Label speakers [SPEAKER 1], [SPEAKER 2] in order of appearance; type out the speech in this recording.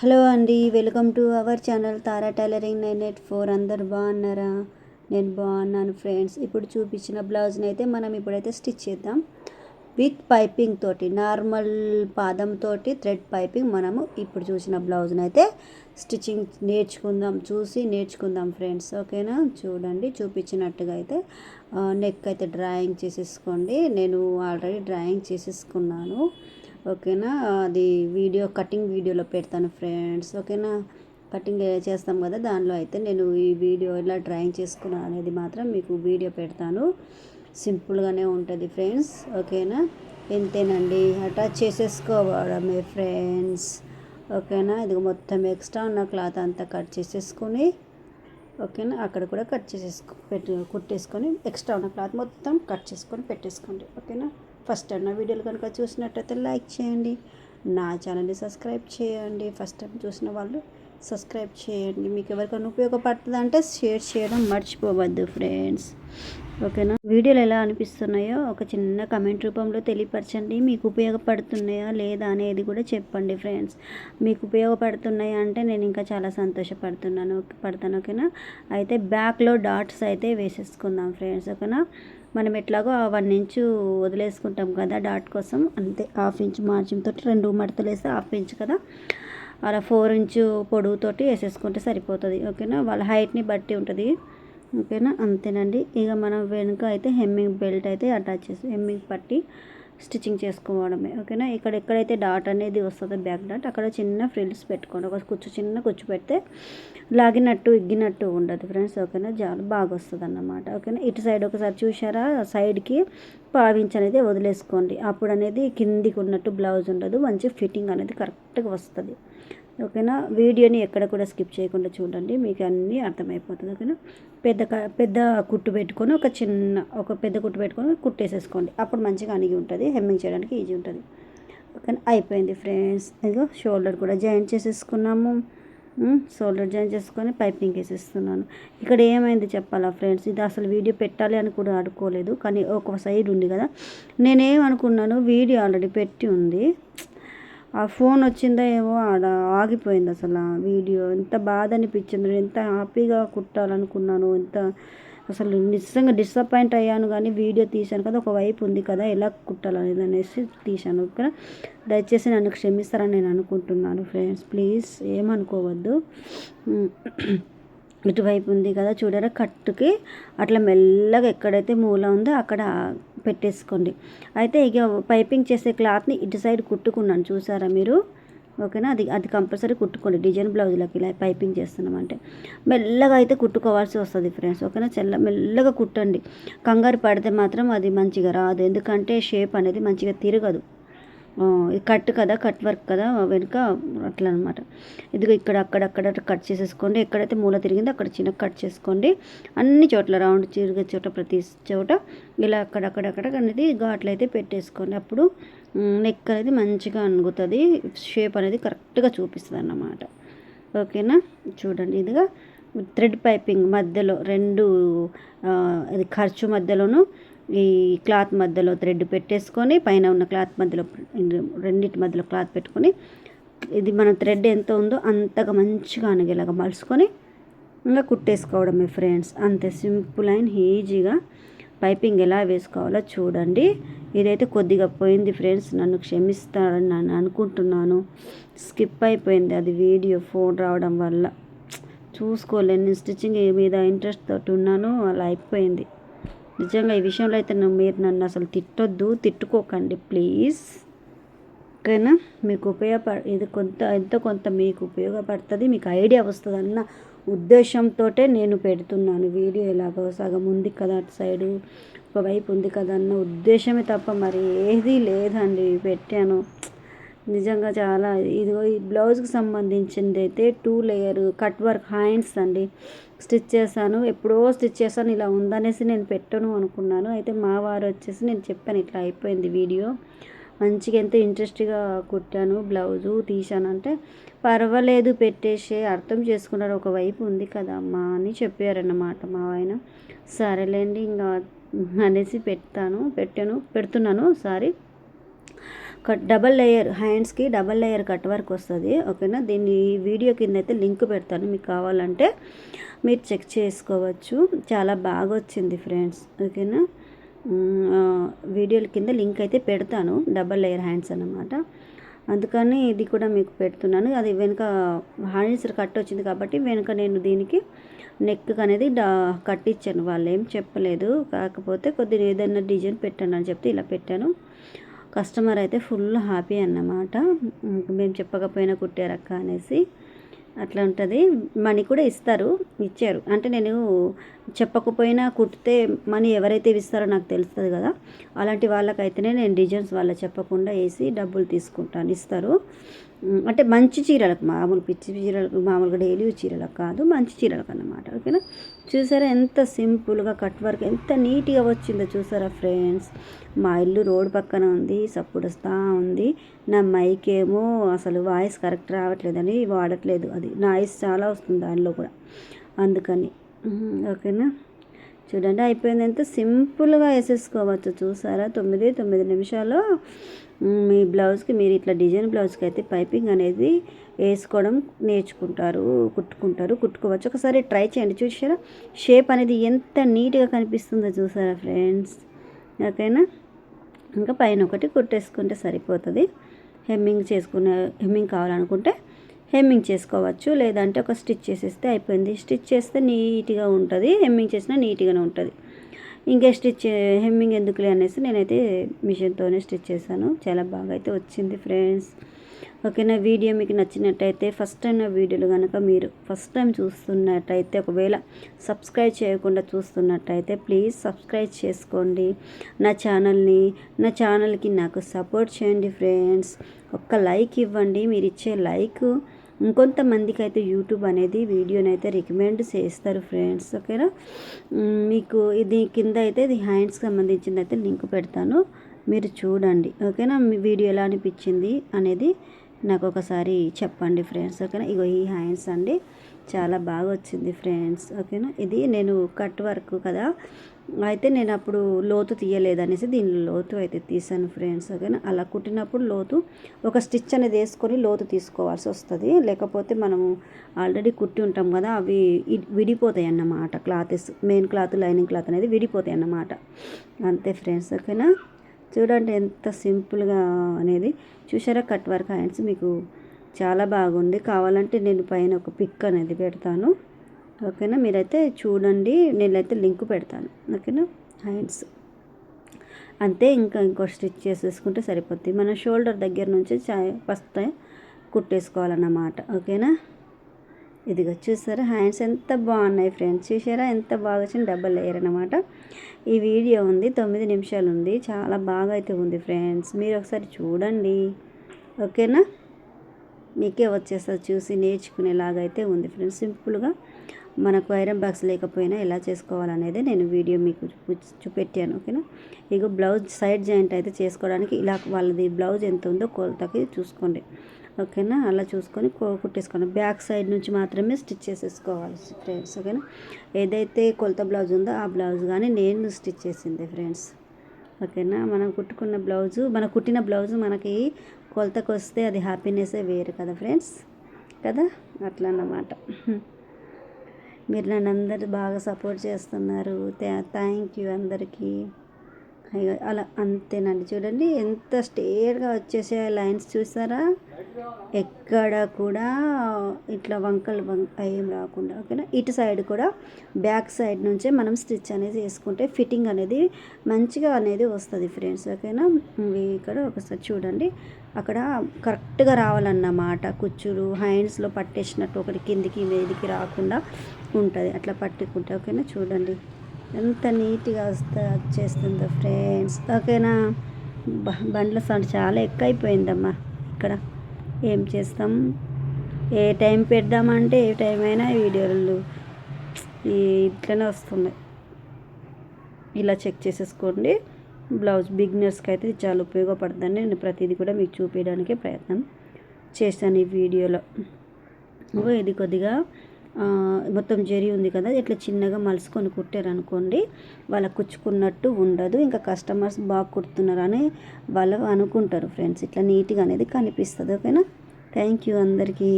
[SPEAKER 1] Hello అండి welcome to our channel Tara tailoring nine eight four. అందరు బాగున్నారా? నేను బాగున్నాను ఫ్రెండ్స్. ఇప్పుడు చూపించిన బ్లౌజ్ని అయితే మనం ఇప్పుడైతే స్టిచ్ చేద్దాం. విత్ పైపింగ్ తోటి నార్మల్ పాదం తోటి థ్రెడ్ పైపింగ్ మనము ఇప్పుడు చూసిన బ్లౌజ్ని అయితే స్టిచ్చింగ్ నేర్చుకుందాం చూసి నేర్చుకుందాం ఫ్రెండ్స్. ఓకేనా? చూడండి చూపించినట్టుగా అయితే నెక్ అయితే డ్రాయింగ్ చేసేసుకోండి. నేను ఆల్రెడీ డ్రాయింగ్ చేసేసుకున్నాను. ఓకేనా? అది వీడియో కటింగ్ వీడియోలో పెడతాను ఫ్రెండ్స్. ఓకేనా? కటింగ్ చేస్తాం కదా దానిలో అయితే నేను ఈ వీడియో ఇలా డ్రాయింగ్ చేసుకున్నాను అనేది మాత్రం మీకు వీడియో పెడతాను. సింపుల్గానే ఉంటుంది ఫ్రెండ్స్. ఓకేనా? ఎంతేనండి? అటాచ్ చేసేసుకోవడమే ఫ్రెండ్స్. ఓకేనా? ఇది మొత్తం ఎక్స్ట్రా ఉన్న క్లాత్ అంతా కట్ చేసేసుకొని ఓకేనా? అక్కడ కూడా కట్ చేసేసుకో పెట్టి కుట్టేసుకొని ఎక్స్ట్రా ఉన్న క్లాత్ మొత్తం కట్ చేసుకొని పెట్టేసుకోండి. ఓకేనా? ఫస్ట్ టైం నా వీడియోలు కనుక చూసినట్టయితే లైక్ చేయండి. నా ఛానల్ని సబ్స్క్రైబ్ చేయండి. ఫస్ట్ టైం చూసిన వాళ్ళు సబ్స్క్రైబ్ చేయండి. మీకు ఎవరికైనా ఉపయోగపడుతుంది అంటే షేర్ చేయడం మర్చిపోవద్దు ఫ్రెండ్స్. ఓకేనా? వీడియోలు ఎలా అనిపిస్తున్నాయో ఒక చిన్న కమెంట్ రూపంలో తెలియపరచండి. మీకు ఉపయోగపడుతున్నాయా లేదా అనేది కూడా చెప్పండి ఫ్రెండ్స్. మీకు ఉపయోగపడుతున్నాయా అంటే నేను ఇంకా చాలా సంతోషపడుతున్నాను పడతాను. ఓకేనా? అయితే బ్యాక్లో డాట్స్ అయితే వేసేసుకుందాం ఫ్రెండ్స్. ఓకేనా? మనం ఎట్లాగో ఆ వన్ ఇంచు వదిలేసుకుంటాం కదా డాట్ కోసం. అంతే హాఫ్ ఇంచ్ మార్జిన్ తోటి రెండు మడతలు వేస్తే హాఫ్ ఇంచ్ కదా. అలా ఫోర్ ఇంచు పొడవుతోటి వేసేసుకుంటే సరిపోతుంది ఓకేనా? వాళ్ళ హైట్ని బట్టి ఉంటుంది ఓకేనా? అంతేనండి. ఇక మనం వెనుక అయితే హెమ్మింగ్ బెల్ట్ అయితే అటాచ్ చేసి హెమ్మింగ్ పట్టి స్టిచ్చింగ్ చేసుకోవడమే ఓకేనా? ఇక్కడ ఎక్కడైతే డాట్ అనేది వస్తుందో బ్యాక్ డాట్ అక్కడ చిన్న ఫ్రిల్స్ పెట్టుకోండి. ఒక కుచ్చు చిన్న కుచ్చు పెడితే లాగినట్టు ఇగ్గినట్టు ఉండదు ఫ్రెండ్స్ ఓకేనా? చాలా బాగా వస్తుంది అన్నమాట ఓకేనా? ఇటు సైడ్ ఒకసారి చూసారా సైడ్కి పావించి అనేది వదిలేసుకోండి. అప్పుడు అనేది కిందికి ఉన్నట్టు బ్లౌజ్ ఉండదు మంచి ఫిట్టింగ్ అనేది కరెక్ట్గా వస్తుంది. ఓకేనా? వీడియోని ఎక్కడ కూడా స్కిప్ చేయకుండా చూడండి. మీకు అన్నీ అర్థమైపోతుంది ఓకేనా? పెద్ద పెద్ద కుట్టు పెట్టుకొని ఒక చిన్న ఒక పెద్ద కుట్టు పెట్టుకొని కుట్టేసేసుకోండి. అప్పుడు మంచిగా అణిగి ఉంటుంది హెమ్మింగ్ చేయడానికి ఈజీ ఉంటుంది. ఓకేనా? అయిపోయింది ఫ్రెండ్స్. ఇదిగో షోల్డర్ కూడా జాయిన్ చేసేసుకున్నాము. షోల్డర్ జాయిన్ చేసుకొని పైపింగ్ వేసేస్తున్నాను ఇక్కడ ఏమైంది చెప్పాలా ఫ్రెండ్స్? ఇది అసలు వీడియో పెట్టాలి అని కూడా అనుకోలేదు కానీ ఒక సైడ్ ఉంది కదా. నేనేమనుకున్నాను వీడియో ఆల్రెడీ పెట్టి ఉంది. ఆ ఫోన్ వచ్చిందో ఏమో ఆడ ఆగిపోయింది అసలు ఆ వీడియో. ఎంత బాధ అనిపించింది. ఎంత హ్యాపీగా కుట్టాలనుకున్నాను. ఎంత అసలు నిజంగా డిసప్పాయింట్ అయ్యాను కానీ వీడియో తీశాను కదా ఒక వైపు ఉంది కదా ఎలా కుట్టాలనేది అనేసి తీశాను. ఇక్కడ దయచేసి నన్ను క్షమిస్తారని నేను అనుకుంటున్నాను ఫ్రెండ్స్. ప్లీజ్ ఏమనుకోవద్దు. ఇటువైపు ఉంది కదా చూడరా కట్టుకి. అట్లా మెల్లగా ఎక్కడైతే మూల ఉందో అక్కడ పెట్టేసుకోండి. అయితే ఇక పైపింగ్ చేసే క్లాత్ని ఇటు సైడ్ కుట్టుకున్నాను చూసారా మీరు? ఓకేనా? అది అది కంపల్సరీ కుట్టుకోండి డిజైన్ బ్లౌజులకి ఇలా పైపింగ్ చేస్తున్నామంటే. మెల్లగా అయితే కుట్టుకోవాల్సి వస్తుంది ఫ్రెండ్స్ ఓకేనా? చెల్ల మెల్లగా కుట్టండి. కంగారు పడితే మాత్రం అది మంచిగా రాదు ఎందుకంటే షేప్ అనేది మంచిగా తిరగదు. కట్ కదా కట్ వర్క్ కదా వెనుక అట్లా అనమాట ఇదిగో ఇక్కడ అక్కడక్కడ కట్ చేసేసుకోండి. ఎక్కడైతే మూల తిరిగిందో అక్కడ చిన్న కట్ చేసుకోండి. అన్ని చోట్ల రౌండ్ తిరిగే చోట ప్రతి చోట ఇలా అక్కడక్కడక్కడ అనేది ఘాట్లు అయితే పెట్టేసుకోండి. అప్పుడు నెక్ అనేది మంచిగా అనుగుతుంది. షేప్ అనేది కరెక్ట్గా చూపిస్తుంది అన్నమాట ఓకేనా? చూడండి ఇదిగా. థ్రెడ్ పైపింగ్ మధ్యలో రెండు అది ఖర్చు మధ్యలోను ఈ క్లాత్ మధ్యలో థ్రెడ్ పెట్టేసుకొని పైన ఉన్న క్లాత్ మధ్యలో రెండింటి మధ్యలో క్లాత్ పెట్టుకొని ఇది మన థ్రెడ్ ఎంత ఉందో అంతగా మంచిగా అనగేలాగా మలుచుకొని ఇంకా కుట్టేసుకోవడమే ఫ్రెండ్స్. అంతే సింపుల్ అండ్ ఈజీగా పైపింగ్ ఎలా వేసుకోవాలో చూడండి. ఇదైతే కొద్దిగా పోయింది ఫ్రెండ్స్ నన్ను క్షమిస్తారని నేను అనుకుంటున్నాను. స్కిప్ అయిపోయింది అది వీడియో ఫోన్ రావడం వల్ల. చూసుకోలేను స్టిచ్చింగ్ మీద ఇంట్రెస్ట్ తోటి ఉన్నాను అలా అయిపోయింది. నిజంగా ఈ విషయంలో అయితే మీరు నన్ను అసలు తిట్టొద్దు తిట్టుకోకండి ప్లీజ్. ఓకేనా? మీకు ఉపయోగపడ ఇది కొంత ఎంతో కొంత మీకు ఉపయోగపడుతుంది మీకు ఐడియా వస్తుంది అన్న ఉద్దేశంతో నేను పెడుతున్నాను వీడియో. ఎలాగో సగం ఉంది కదా అటు సైడు ఒకవైపు ఉంది కదా అన్న ఉద్దేశమే తప్ప మరి ఏది లేదండి పెట్టాను. నిజంగా చాలా ఇదిగో ఈ బ్లౌజ్కి సంబంధించింది అయితే two layer cut work hands అండి. స్టిచ్ చేశాను ఎప్పుడో స్టిచ్ చేశాను ఇలా ఉందనేసి నేను పెట్టను అనుకున్నాను. అయితే మా వారు వచ్చేసి నేను చెప్పాను ఇట్లా అయిపోయింది వీడియో. మంచిగా ఎంతో ఇంట్రెస్ట్గా కుట్టాను బ్లౌజు తీశానంటే పర్వాలేదు పెట్టేసి అర్థం చేసుకున్నారు ఒకవైపు ఉంది కదా అమ్మా అని చెప్పారన్నమాట మా ఆయన. సరేలేండి ఇంకా అనేసి పెడతాను పెట్టాను పెడుతున్నాను సారీ. డబల్ లేయర్ హ్యాండ్స్కి డబల్ లేయర్ కట్ వర్క్ వస్తుంది ఓకేనా దీన్ని వీడియో కింద అయితే లింక్ పెడతాను మీకు కావాలంటే మీరు చెక్ చేసుకోవచ్చు. చాలా బాగా వచ్చింది ఫ్రెండ్స్ ఓకేనా వీడియోల కింద లింక్ అయితే పెడతాను డబల్ లేయర్ హ్యాండ్స్ అన్నమాట. అందుకని ఇది కూడా మీకు పెడుతున్నాను. అది వెనుక హ్యాండ్స్ కట్ వచ్చింది కాబట్టి వెనుక నేను దీనికి నెక్ అనేది డా కట్టించాను వాళ్ళు ఏం చెప్పలేదు. కాకపోతే కొద్దిగా ఏదైనా డిజైన్ పెట్టాను అని చెప్తే ఇలా పెట్టాను. కస్టమర్ అయితే ఫుల్ హ్యాపీ అన్నమాట. మేము చెప్పకపోయినా కుట్టారక్క అనేసి అట్లా ఉంటుంది. మనీ కూడా ఇస్తారు ఇచ్చారు. అంటే నేను చెప్పకపోయినా కుట్టితే మనీ ఎవరైతే ఇస్తారో నాకు తెలుస్తుంది కదా. అలాంటి వాళ్ళకైతేనే నేను డిజైన్స్ వాళ్ళ చెప్పకుండా వేసి డబ్బులు తీసుకుంటాను ఇస్తారు. అంటే మంచి చీరలకు మామూలు పిచ్చి చీరలకు మామూలుగా డైలీ చీరలకు కాదు మంచి చీరలకు అన్నమాట ఓకేనా? చూసారా ఎంత సింపుల్గా కట్ వర్క్ ఎంత నీట్గా వచ్చిందో చూసారా ఫ్రెండ్స్? మా ఇల్లు రోడ్ పక్కన ఉంది సప్పుడు వస్తూ ఉంది. నా మైక్ ఏమో అసలు వాయిస్ కరెక్ట్ రావట్లేదని వాడట్లేదు అది నాయిస్ చాలా వస్తుంది దానిలో కూడా అందుకని. ఓకేనా? చూడండి అయిపోయింది ఎంత సింపుల్గా వేసేసుకోవచ్చు చూసారా? తొమ్మిది తొమ్మిది నిమిషాలు మీ బ్లౌజ్కి మీరు ఇట్లా డిజైన్ బ్లౌజ్కి అయితే పైపింగ్ అనేది వేసుకోవడం నేర్చుకుంటారు కుట్టుకుంటారు కుట్టుకోవచ్చు. ఒకసారి ట్రై చేయండి. చూసారా షేప్ అనేది ఎంత నీట్గా కనిపిస్తుందో చూసారా ఫ్రెండ్స్? ఓకేనా? ఇంకా పైన ఒకటి కుట్టేసుకుంటే సరిపోతుంది. హెమ్మింగ్ చేసుకునే హెమ్మింగ్ కావాలనుకుంటే హెమ్మింగ్ చేసుకోవచ్చు. లేదంటే ఒక స్టిచ్ చేసేస్తే అయిపోయింది. స్టిచ్ చేస్తే నీట్గా ఉంటుంది. హెమ్మింగ్ చేసినా నీట్గానే ఉంటుంది. ఇంకా స్టిచ్ హెమ్మింగ్ ఎందుకులే అనేసి నేనైతే మిషన్తోనే స్టిచ్ చేశాను. చాలా బాగా అయితే వచ్చింది ఫ్రెండ్స్. ఓకేనా వీడియో మీకు నచ్చినట్టయితే ఫస్ట్ టైం నా వీడియోలు కనుక మీరు ఫస్ట్ టైం చూస్తున్నట్టయితే ఒకవేళ సబ్స్క్రైబ్ చేయకుండా చూస్తున్నట్టయితే ప్లీజ్ సబ్స్క్రైబ్ చేసుకోండి. నా ఛానల్ని నా ఛానల్కి నాకు సపోర్ట్ చేయండి ఫ్రెండ్స్. ఒక్క లైక్ ఇవ్వండి. మీరు ఇచ్చే లైక్ ఇంకొంతమందికి అయితే యూట్యూబ్ అనేది వీడియోని అయితే రికమెండ్ చేస్తారు ఫ్రెండ్స్ ఓకేనా? మీకు ఇది కింద అయితే ఇది హ్యాండ్స్కి సంబంధించింది అయితే లింక్ పెడతాను. మీరు చూడండి ఓకేనా? మీ వీడియో ఎలా అనిపించింది అనేది నాకు ఒకసారి చెప్పండి ఫ్రెండ్స్ ఓకేనా? ఇగో ఈ హ్యాండ్స్ అండి చాలా బాగా వచ్చింది ఫ్రెండ్స్ ఓకేనా? ఇది నేను కట్ వర్క్ కదా అయితే నేను అప్పుడు లోతు తీయలేదనేసి దీనిలో లోతు అయితే తీసాను ఫ్రెండ్స్ ఓకేనా? అలా కుట్టినప్పుడు లోతు ఒక స్టిచ్ అనేది వేసుకొని లోతు తీసుకోవాల్సి వస్తుంది లేకపోతే మనము ఆల్రెడీ కుట్టి ఉంటాం కదా అవి విడిపోతాయి అన్నమాట clothes main cloth lining cloth అనేది విడిపోతాయి అన్నమాట అంతే ఫ్రెండ్స్ ఓకేనా? చూడండి ఎంత సింపుల్గా అనేది. చూసారా కట్ వర్క్ హ్యాండ్స్? మీకు చాలా బాగుంది. కావాలంటే నేను పైన ఒక పిక్ అనేది పెడతాను. ఓకేనా? మీరైతే చూడండి. నేనైతే లింక్ పెడతాను. ఓకేనా? హ్యాండ్స్. అంతే ఇంకా ఇంకో స్టిచ్ చేసేసుకుంటే సరిపోతుంది మన షోల్డర్ దగ్గర నుంచి ఫస్ట్ కుట్టేసుకోవాలన్నమాట. ఓకేనా? ఇదిగో చూసారా హ్యాండ్స్ ఎంత బాగున్నాయి ఫ్రెండ్స్. చూసారా ఎంత బాగా వచ్చింది డబ్బల్ లేయర్ అనమాట ఈ వీడియో ఉంది తొమ్మిది నిమిషాలు ఉంది. చాలా బాగా అయితే ఉంది ఫ్రెండ్స్. మీరు ఒకసారి చూడండి. ఓకేనా? మీకే వచ్చేస్తుంది చూసి నేర్చుకునేలాగా అయితే ఉంది ఫ్రెండ్స్. సింపుల్గా మనకు ఐరన్ బాక్స్ లేకపోయినా ఎలా చేసుకోవాలనేది నేను వీడియో మీకు చూపెట్టాను. ఓకేనా? ఇక బ్లౌజ్ సైడ్ జాయింట్ అయితే చేసుకోవడానికి ఇలా వాళ్ళది బ్లౌజ్ ఎంత ఉందో కొలతకి చూసుకోండి. ఓకేనా? అలా చూసుకొని కుట్టేసుకోండి. బ్యాక్ సైడ్ నుంచి మాత్రమే స్టిచ్ చేసేసుకోవాలి ఫ్రెండ్స్ ఓకేనా? ఏదైతే కొలత బ్లౌజ్ ఉందో ఆ బ్లౌజ్ కానీ నేను స్టిచ్ చేసింది ఫ్రెండ్స్. ఓకేనా? మనం కుట్టుకున్న బ్లౌజు మన కుట్టిన బ్లౌజు మనకి కొలతకు వస్తే అది హ్యాపీనెస్సే వేరు కదా ఫ్రెండ్స్? కదా? అట్లా అన్నమాట మీరు నన్ను అందరు బాగా సపోర్ట్ చేస్తున్నారు. థ్యాంక్ యూ అందరికీ. అలా అంతేనండి. చూడండి ఎంత స్టేట్గా వచ్చేసే లైన్స్ చూసారా? ఎక్కడ కూడా ఇట్లా వంకలు వంక ఏం రాకుండా ఓకేనా? ఇటు సైడ్ కూడా బ్యాక్ సైడ్ నుంచే మనం స్టిచ్ అనేది వేసుకుంటే ఫిట్టింగ్ అనేది మంచిగా అనేది వస్తుంది ఫ్రెండ్స్ ఓకేనా? ఇక్కడ ఒకసారి చూడండి. అక్కడ కరెక్ట్గా రావాలన్నమాట. కుచ్చులు హ్యాండ్స్లో పట్టేసినట్టు ఒకటి కిందికి మీదికి రాకుండా ఉంటుంది. అట్లా పట్టుకుంటే ఓకేనా? చూడండి. ఎంత నీట్గా వస్తా వచ్చేస్తుందో ఫ్రెండ్స్. ఓకేనా బండ్ల సౌండ్ చాలా ఎక్కువ అయిపోయిందమ్మా ఇక్కడ ఏం చేస్తాం? ఏ టైం పెడదామంటే ఏ టైం అయినా వీడియోలు ఇట్లనే వస్తున్నాయి. ఇలా చెక్ చేసేసుకోండి. బ్లౌజ్ బిగినర్స్కి అయితే చాలా ఉపయోగపడుతుంది నేను ప్రతిదీ కూడా మీకు చూపించడానికి ప్రయత్నం చేశాను ఈ వీడియోలో. ఇది కొద్దిగా మొత్తం జరి ఉంది కదా ఇట్లా చిన్నగా మలుసుకొని కుట్టారు అనుకోండి కుచ్చుకున్నట్టు ఉండదు. ఇంకా కస్టమర్స్ బాగా కుడుతున్నారు అని వాళ్ళు అనుకుంటారు ఫ్రెండ్స్. ఇట్లా నీట్గా అనేది కనిపిస్తుంది ఓకేనా? థ్యాంక్ యూ అందరికీ.